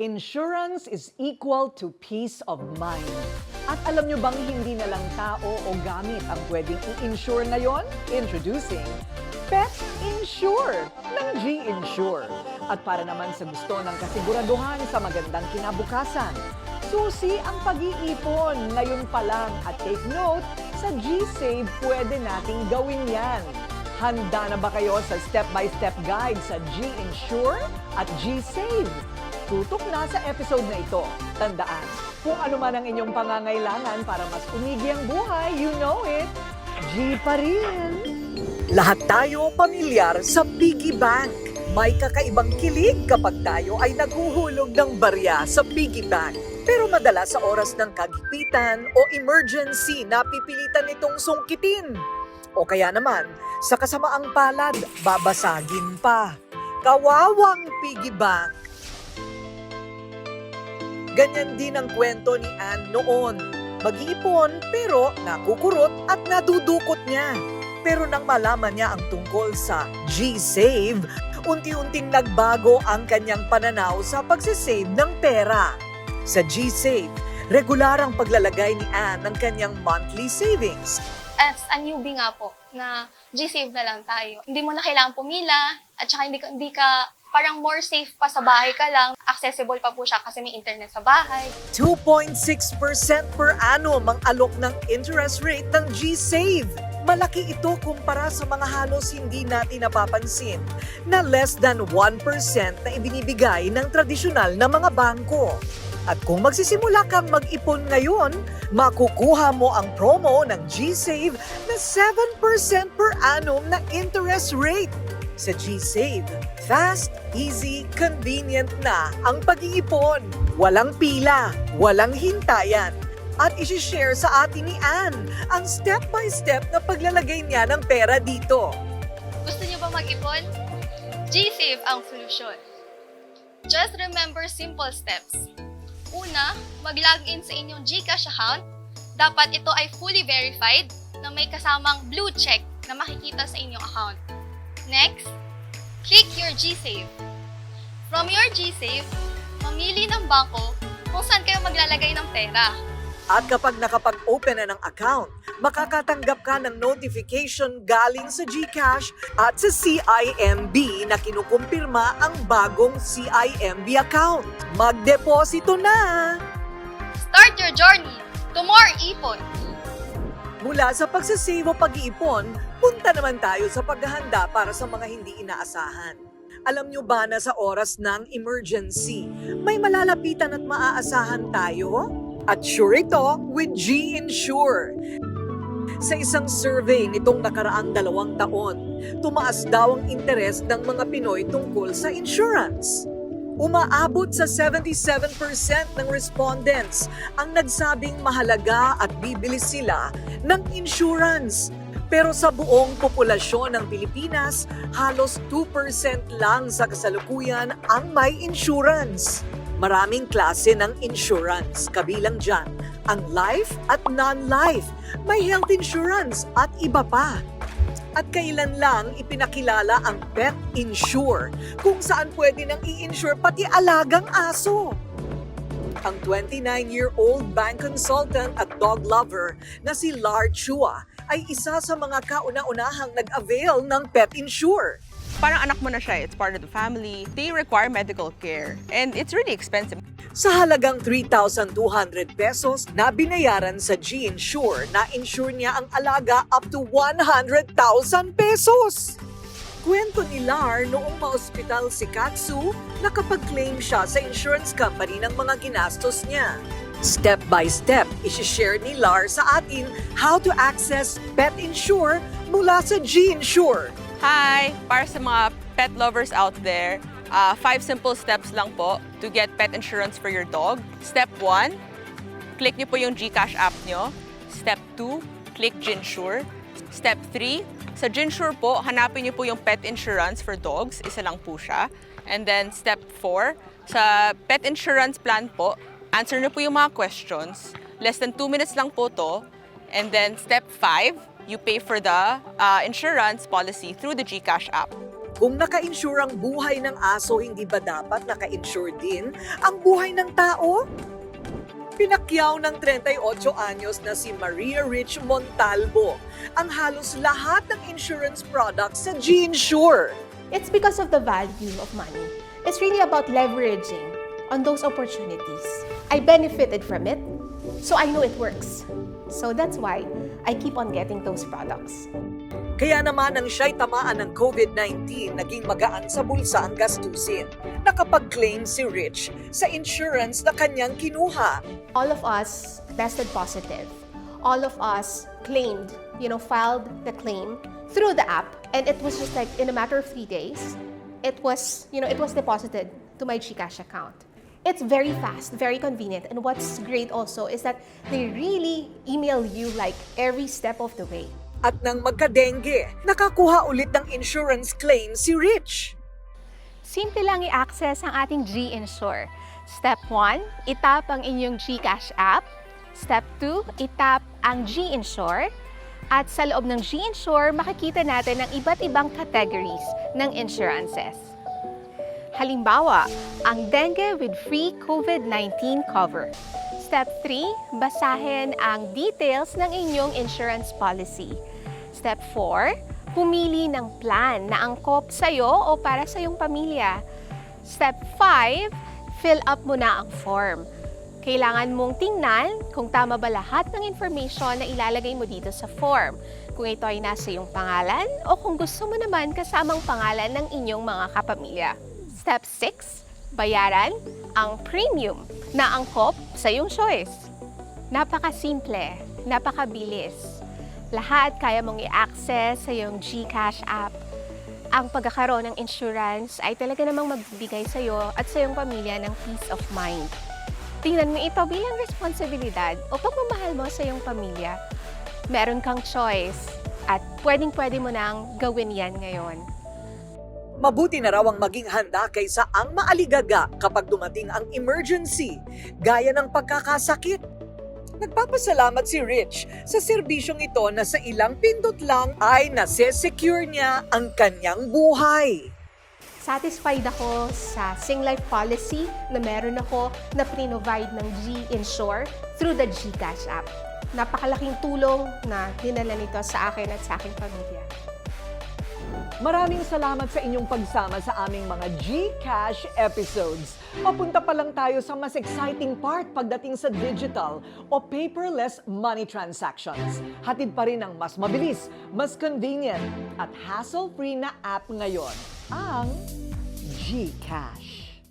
Insurance is equal to peace of mind. At alam nyo bang hindi na lang tao o gamit ang pwedeng i-insure ngayon? Introducing Pet Insure ng G-Insure. At para naman sa gusto ng kasiguraduhan sa magandang kinabukasan, susi ang pag-iipon ngayon pa lang at take note, sa G-Save pwede nating gawin yan. Handa na ba kayo sa step-by-step guide sa G-Insure at G-Save? Tutok na sa episode na ito. Tandaan, kung ano man ang inyong pangangailangan para mas umigi ang buhay, you know it, G pa rin. Lahat tayo pamilyar sa piggy bank. May kakaibang kilig kapag tayo ay naghuhulog ng barya sa piggy bank. Pero madalas sa oras ng kagipitan o emergency, napipilitan itong sungkitin. O kaya naman, sa kasamaang palad, babasagin pa. Kawawang piggy bank. Ganyan din ang kwento ni Anne noon. Mag-iipon pero nakukurot at nadudukot niya. Pero nang malaman niya ang tungkol sa G-Save, unti-unting nagbago ang kanyang pananaw sa pagsisave ng pera. Sa G-Save, regular ang paglalagay ni Anne ng kanyang monthly savings. as a newbie nga po, na G-Save na lang tayo. Hindi mo na kailangan pumila, at saka hindi ka, hindi ka parang more safe pa sa bahay ka lang. Accessible pa po siya kasi may internet sa bahay. 2.6% per annum ang alok ng interest rate ng G-Save. Malaki ito kumpara sa mga halos hindi natin napapansin na less than 1% na ibinibigay ng tradisyonal na mga bangko. At kung magsisimula kang mag-ipon ngayon, makukuha mo ang promo ng G-Save na 7% per annum na interest rate. Sa G-Save, fast, easy, convenient na ang pag-iipon. Walang pila, walang hintayan. At isi-share sa atin ni Anne ang step-by-step na paglalagay niya ng pera dito. Gusto niyo ba mag-ipon? G-Save ang solusyon. Just remember simple steps. Una, mag-log in sa inyong GCash account. Dapat ito ay fully verified na may kasamang blue check na makikita sa inyong account. Next, click your G-Save. From your G-Save, mamili ng bangko kung saan kayo maglalagay ng pera. At kapag nakapag-open na ng account, makakatanggap ka ng notification galing sa GCash at sa CIMB na kinukumpirma ang bagong CIMB account. Magdeposito na! Start your journey to more ipon. Mula sa pagsasave o pag-iipon, punta naman tayo sa paghahanda para sa mga hindi inaasahan. Alam nyo ba na sa oras ng emergency, may malalapitan at maaasahan tayo? At sure ito with G-Insure. Sa isang survey nitong nakaraang dalawang taon, tumaas daw ang interes ng mga Pinoy tungkol sa insurance. Umaabot sa 77% ng respondents ang nagsabing mahalaga at bibili sila ng insurance. Pero sa buong populasyon ng Pilipinas, halos 2% lang sa kasalukuyan ang may insurance. Maraming klase ng insurance, kabilang dyan ang life at non-life, may health insurance at iba pa. At kailan lang ipinakilala ang Pet Insure kung saan pwede nang i-insure pati alagang aso. Ang 29-year-old bank consultant at dog lover na si Lar Chua ay isa sa mga kauna-unahang nag-avail ng Pet Insure. Parang anak mo na siya. It's part of the family. They require medical care. And it's really expensive. Sa halagang 3,200 pesos na binayaran sa G-Insure na insure niya ang alaga up to 100,000 pesos. Kwento ni Lar noong ma-ospital si Katsu, nakapag-claim siya sa insurance company ng mga ginastos niya. Step by step, isishare ni Lar sa atin how to access Pet Insure mula sa G-Insure. Hi! Para sa mga pet lovers out there, uh, five simple steps lang po to get pet insurance for your dog. Step 1, click niyo po yung GCash app niyo. Step 2, click Ginsure. Step 3, sa Ginsure po, hanapin niyo po yung pet insurance for dogs. Isa lang po siya. And then step 4, sa pet insurance plan po, answer niyo po yung mga questions. Less than 2 minutes lang po to. And then step 5, you pay for the uh, insurance policy through the GCash app. Kung naka-insure ang buhay ng aso, hindi ba dapat naka-insure din ang buhay ng tao? Pinakyaw ng 38 anyos na si Maria Rich Montalvo ang halos lahat ng insurance products sa G-Insure. It's because of the value of money. It's really about leveraging on those opportunities. I benefited from it, so I know it works. So that's why I keep on getting those products. Kaya naman nang siya'y tamaan ng COVID-19, naging magaan sa bulsa ang gastusin. Nakapag-claim si Rich sa insurance na kanyang kinuha. All of us tested positive. All of us claimed, you know, filed the claim through the app, and it was just like in a matter of three days, it was, you know, it was deposited to my GCash account. It's very fast, very convenient, and what's great also is that they really email you like every step of the way. At nang magka-dengue, nakakuha ulit ng insurance claim si Rich. Simple lang i-access ang ating G-Insure. Step 1, itap ang inyong GCash app. Step 2, itap ang G-Insure. At sa loob ng G-Insure, makikita natin ang iba't ibang categories ng insurances. Halimbawa, ang dengue with free COVID-19 cover. Step 3, basahin ang details ng inyong insurance policy. Step 4, pumili ng plan na angkop sa'yo o para sa iyong pamilya. Step 5, fill up mo na ang form. Kailangan mong tingnan kung tama ba lahat ng information na ilalagay mo dito sa form. Kung ito ay nasa iyong pangalan o kung gusto mo naman kasamang pangalan ng inyong mga kapamilya. Step 6, bayaran ang premium na angkop sa iyong choice. Napakasimple, napakabilis. Lahat kaya mong i-access sa iyong GCash app. Ang pagkakaroon ng insurance ay talaga namang magbibigay sa iyo at sa iyong pamilya ng peace of mind. Tingnan mo ito bilang responsibilidad o pagmamahal mo sa iyong pamilya. Meron kang choice at pwedeng-pwede mo nang gawin yan ngayon. Mabuti na raw ang maging handa kaysa ang maaligaga kapag dumating ang emergency, gaya ng pagkakasakit. Nagpapasalamat si Rich sa serbisyong ito na sa ilang pindot lang ay nase-secure niya ang kanyang buhay. Satisfied ako sa Singlife policy na meron ako na provide ng G-Insure through the GCash app. Napakalaking tulong na dinala nito sa akin at sa aking pamilya. Maraming salamat sa inyong pagsama sa aming mga GCash episodes. Papunta pa lang tayo sa mas exciting part pagdating sa digital o paperless money transactions. Hatid pa rin ang mas mabilis, mas convenient at hassle-free na app ngayon, ang GCash.